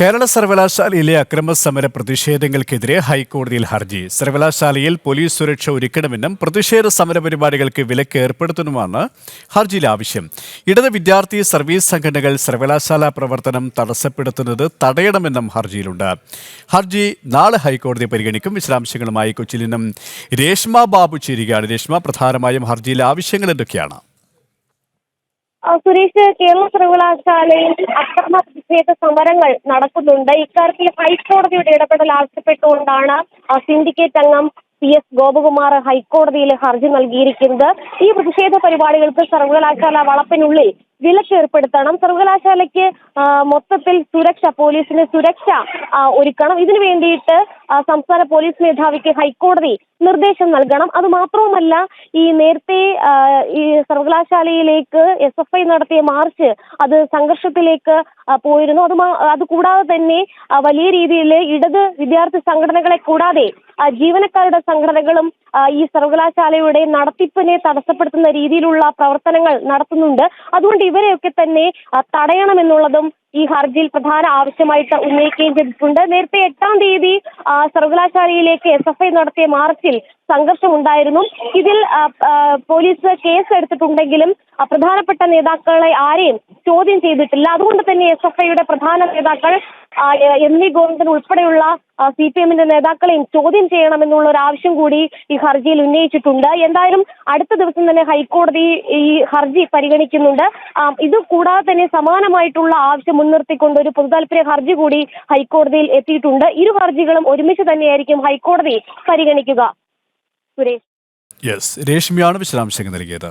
കേരള സർവകലാശാലയിലെ അക്രമസമര പ്രതിഷേധങ്ങൾക്കെതിരെ ഹൈക്കോടതിയിൽ ഹർജി. സർവകലാശാലയിൽ പോലീസ് സുരക്ഷ ഒരുക്കണമെന്നും പ്രതിഷേധ സമര പരിപാടികൾക്ക് വിലക്ക് ഏർപ്പെടുത്തണമെന്നാണ് ഹർജിയിൽ ആവശ്യം. ഇടത് വിദ്യാർത്ഥി സർവീസ് സംഘടനകൾ സർവകലാശാല പ്രവർത്തനം തടസ്സപ്പെടുത്തുന്നത് തടയണമെന്നും ഹർജിയിലുണ്ട്. ഹർജി നാളെ ഹൈക്കോടതി പരിഗണിക്കും. വിശദാംശങ്ങളുമായി കൊച്ചിയിൽ നിന്നും രേഷ്മ ബാബു ചേരുകയാണ്. രേഷ്മ പ്രധാനമായും ഹർജിയിലെ ആവശ്യങ്ങൾ എന്തൊക്കെയാണ്? സുരേഷ് കേരള സർവകലാശാലയിൽ അക്രമ പ്രതിഷേധ സമരങ്ങൾ നടക്കുന്നുണ്ട്. ഇക്കാര്യത്തിൽ ഹൈക്കോടതിയുടെ ഇടപെടൽ ആവശ്യപ്പെട്ടുകൊണ്ടാണ് സിൻഡിക്കേറ്റ് അംഗം പി എസ് ഗോപകുമാർ ഹൈക്കോടതിയിൽ ഹർജി നൽകിയിരിക്കുന്നത്. ഈ പ്രതിഷേധ പരിപാടികൾക്ക് സർവകലാശാല വളപ്പിനുള്ളിൽ വിലക്ക് ഏർപ്പെടുത്തണം. സർവകലാശാലയ്ക്ക് മൊത്തത്തിൽ സുരക്ഷ പോലീസിന് സുരക്ഷ ഒരുക്കണം. ഇതിനു വേണ്ടിയിട്ട് സംസ്ഥാന പോലീസ് മേധാവിക്ക് ഹൈക്കോടതി നിർദ്ദേശം നൽകണം. അത് മാത്രവുമല്ല ഈ നേരത്തെ ഈ സർവകലാശാലയിലേക്ക് എസ് എഫ് ഐ നടത്തിയ മാർച്ച് അത് സംഘർഷത്തിലേക്ക് പോയിരുന്നു. അത് അത് കൂടാതെ തന്നെ വലിയ രീതിയിൽ ഇടത് വിദ്യാർത്ഥി സംഘടനകളെ കൂടാതെ ജീവനക്കാരുടെ സംഘടനകളും ഈ സർവകലാശാലയുടെ നടത്തിപ്പിനെ തടസ്സപ്പെടുത്തുന്ന രീതിയിലുള്ള പ്രവർത്തനങ്ങൾ നടത്തുന്നുണ്ട്. അതുകൊണ്ട് ഇവരെയൊക്കെ തന്നെ തടയണമെന്നുള്ളതും ഈ ഹർജിയിൽ പ്രധാന ആവശ്യമായിട്ട് ഉന്നയിക്കുകയും ചെയ്തിട്ടുണ്ട്. നേരത്തെ എട്ടാം തീയതി സർവകലാശാലയിലേക്ക് എസ് എഫ് ഐ നടത്തിയ മാർച്ചിൽ സംഘർഷമുണ്ടായിരുന്നു. ഇതിൽ പോലീസ് കേസ് എടുത്തിട്ടുണ്ടെങ്കിലും പ്രധാനപ്പെട്ട നേതാക്കളെ ആരെയും ചോദ്യം ചെയ്തിട്ടില്ല. അതുകൊണ്ട് തന്നെ എസ് എഫ് ഐയുടെ പ്രധാന നേതാക്കൾ എം വി ഗോവിന്ദൻ ഉൾപ്പെടെയുള്ള സി പി എമ്മിന്റെ നേതാക്കളെയും ചോദ്യം ചെയ്യണമെന്നുള്ള ഒരു ആവശ്യം കൂടി ഈ ഹർജിയിൽ ഉന്നയിച്ചിട്ടുണ്ട്. എന്തായാലും അടുത്ത ദിവസം തന്നെ ഹൈക്കോടതി ഈ ഹർജി പരിഗണിക്കുന്നുണ്ട്. ഇത് കൂടാതെ തന്നെ സമാനമായിട്ടുള്ള ആവശ്യം മുൻനിർത്തിക്കൊണ്ട് ഒരു പൊതുതാൽപര്യ ഹർജി കൂടി ഹൈക്കോടതിയിൽ എത്തിയിട്ടുണ്ട്. ഇരു ഹർജികളും ഒരുമിച്ച് തന്നെയായിരിക്കും ഹൈക്കോടതി പരിഗണിക്കുക. സുരേഷ്. യെസ് രേഷ്മിയാണ് വിശദാംശങ്ങൾ നൽകിയത്.